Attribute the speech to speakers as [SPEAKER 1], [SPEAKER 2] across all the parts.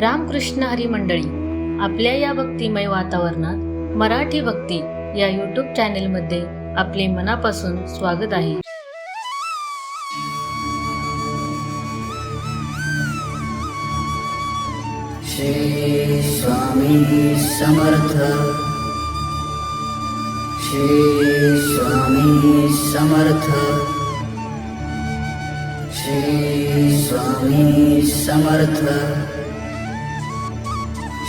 [SPEAKER 1] रामकृष्ण हरी मंडळी आपल्या या भक्तिमय वातावरणात मराठी भक्ती या यूट्यूब चॅनेलमध्ये आपले मनापासून स्वागत आहे.
[SPEAKER 2] श्री स्वामी समर्थ। श्री स्वामी समर्थ। श्री स्वामी समर्थ।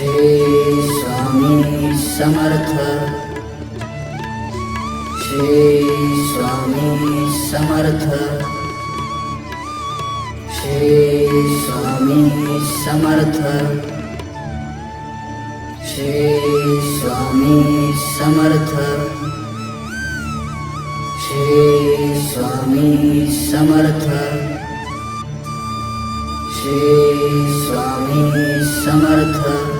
[SPEAKER 2] श्री स्वामी समर्थ। श्री स्वामी समर्थ। श्री स्वामी समर्थ। श्री स्वामी समर्थ। श्री स्वामी समर्थ। श्री स्वामी समर्थ।